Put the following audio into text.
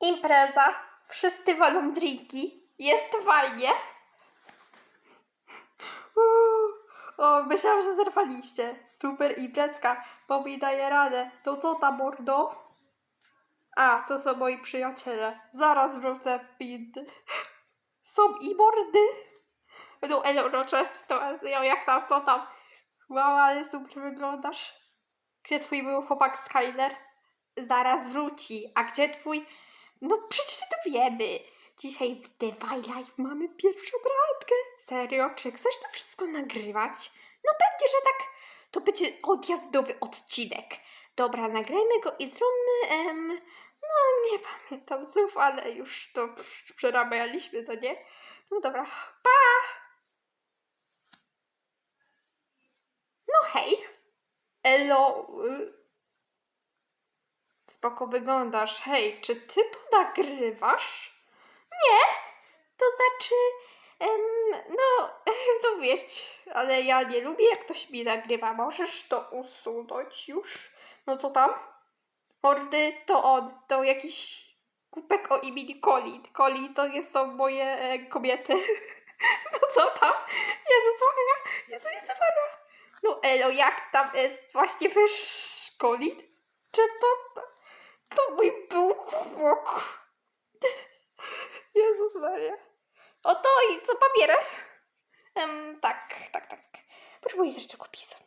Impreza. Wszyscy walą drinki. Jest fajnie. Uuu. O, myślałam, że zerwaliście. Super imprezka, bo mi daje radę. To co tam, mordo? A, to są moi przyjaciele. Zaraz wrócę pindy. Są i mordy. No, elo, no cześć, to ja, jak tam, co tam? Wow, ale super wyglądasz. Gdzie twój był chłopak Skyler? Zaraz wróci. A gdzie twój... No przecież to wiemy. Dzisiaj w The Life mamy pierwszą randkę. Serio? Czy chcesz to wszystko nagrywać? No pewnie, że tak. To będzie odjazdowy odcinek. Dobra, nagrajmy go i zróbmy... Em, no nie pamiętam znów, ale już to przerabialiśmy, to nie? No dobra, pa! No hej. Elo. Spoko wyglądasz. Hej, czy ty to nagrywasz? Nie. To znaczy, em, no, no wiesz, ale ja nie lubię jak ktoś mi nagrywa. Możesz to usunąć już? No co tam? Mordy to on, to jakiś kupek o imieniu Coli. Coli to jest, są moje e, kobiety. No co tam? Jezus Maria, Jezus Jezus Maria. No elo, jak tam e, właśnie wiesz Colin? Czy to, to, chłop? Jezus Maria. O to i co papiery? Em, tak, tak, tak. Potrzebuję też czegopisu.